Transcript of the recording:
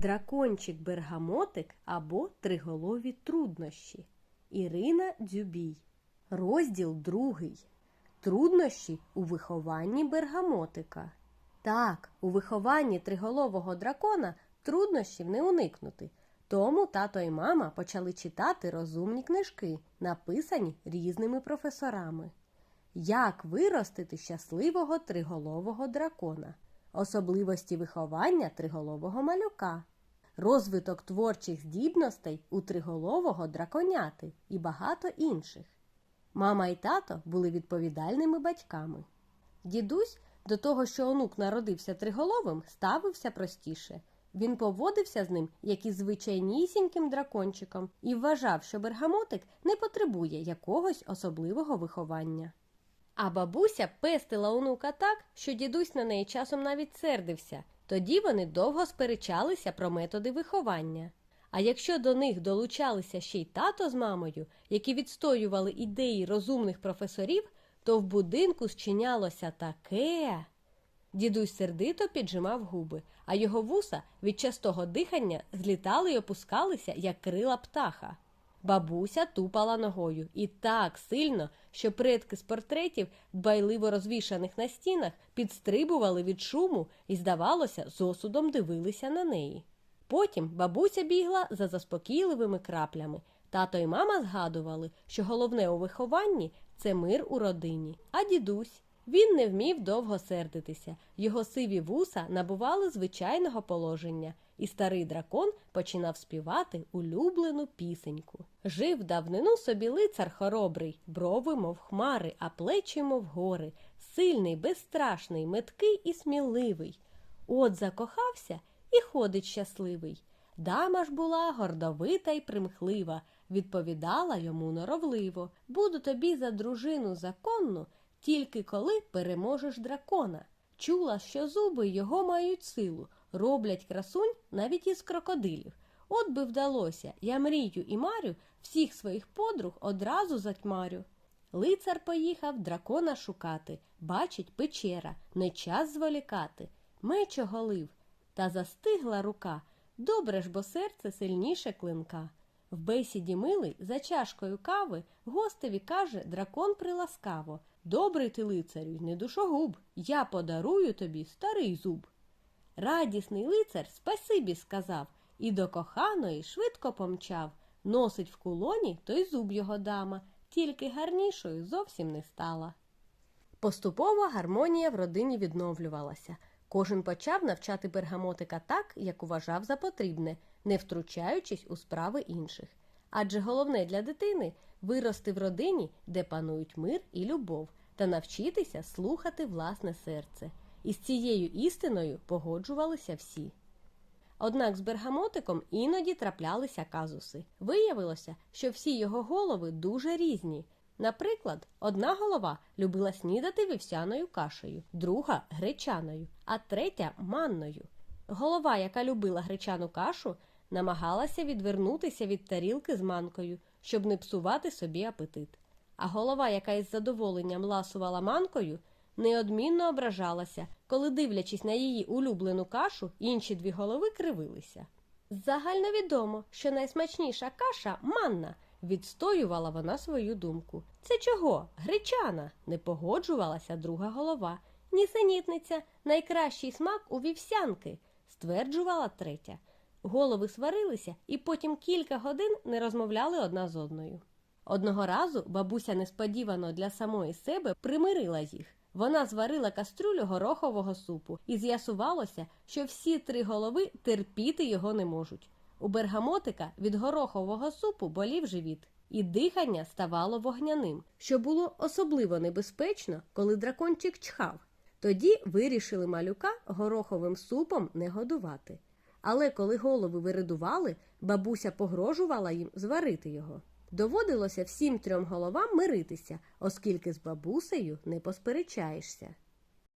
Дракончик бергамотик або триголові труднощі. Ірина Дзюбій. Розділ другий. Труднощі у вихованні бергамотика. Так, у вихованні триголового дракона труднощів не уникнути. Тому тато і мама почали читати розумні книжки, написані різними професорами. Як виростити щасливого триголового дракона? Особливості виховання триголового малюка, розвиток творчих здібностей у триголового драконяти і багато інших. Мама і тато були відповідальними батьками. Дідусь до того, що онук народився триголовим, ставився простіше. Він поводився з ним, як із звичайнісіньким дракончиком, і вважав, що бергамотик не потребує якогось особливого виховання. А бабуся пестила онука так, що дідусь на неї часом навіть сердився. Тоді вони довго сперечалися про методи виховання. А якщо до них долучалися ще й тато з мамою, які відстоювали ідеї розумних професорів, то в будинку зчинялося таке. Дідусь сердито піджимав губи, а його вуса від частого дихання злітали й опускалися, як крила птаха. Бабуся тупала ногою і так сильно, що предки з портретів, дбайливо розвішаних на стінах, підстрибували від шуму і, здавалося, з осудом дивилися на неї. Потім бабуся бігла за заспокійливими краплями. Тато і мама згадували, що головне у вихованні це мир у родині, а дідусь. Він не вмів довго сердитися, його сиві вуса набували звичайного положення, і старий дракон починав співати улюблену пісеньку. Жив давнину собі лицар хоробрий, брови, мов хмари, а плечі, мов гори, сильний, безстрашний, меткий і сміливий. От закохався і ходить щасливий. Дама ж була гордовита й примхлива, відповідала йому норовливо Буду тобі за дружину законну, тільки коли переможеш дракона. Чула, що зуби його мають силу, роблять красунь навіть із крокодилів. От би вдалося, я мрію і марю всіх своїх подруг одразу затьмарю. Лицар поїхав дракона шукати, бачить печера, не час зволікати. Меч оголив, та застигла рука. Добре ж, бо серце сильніше клинка. В бесіді милий за чашкою кави гостеві каже дракон приласкаво Добрий ти лицарю, не душогуб, я подарую тобі старий зуб. Радісний лицар спасибі сказав і до коханої швидко помчав. Носить в кулоні той зуб його дама, тільки гарнішою зовсім не стала. Поступово гармонія в родині відновлювалася. Кожен почав навчати бергамотика так, як вважав за потрібне, не втручаючись у справи інших. Адже головне для дитини вирости в родині, де панують мир і любов, та навчитися слухати власне серце. І з цією істиною погоджувалися всі. Однак з бергамотиком іноді траплялися казуси. Виявилося, що всі його голови дуже різні. Наприклад, одна голова любила снідати вівсяною кашею, друга гречаною, а третя манною. Голова, яка любила гречану кашу, намагалася відвернутися від тарілки з манкою, щоб не псувати собі апетит. А голова, яка із задоволенням ласувала манкою, неодмінно ображалася, коли, дивлячись на її улюблену кашу, інші дві голови кривилися. Загальновідомо, що найсмачніша каша манна. Відстоювала вона свою думку. Це чого? Гречана, не погоджувалася друга голова. Нісенітниця, найкращий смак у вівсянки, стверджувала третя. Голови сварилися і потім кілька годин не розмовляли одна з одною. Одного разу бабуся несподівано для самої себе примирила їх. Вона зварила кастрюлю горохового супу, і з'ясувалося, що всі три голови терпіти його не можуть. У бергамотика від горохового супу болів живіт, і дихання ставало вогняним, що було особливо небезпечно, коли дракончик чхав. Тоді вирішили малюка гороховим супом не годувати. Але коли голови виридували, бабуся погрожувала їм зварити його. Доводилося всім трьом головам миритися, оскільки з бабусею не посперечаєшся.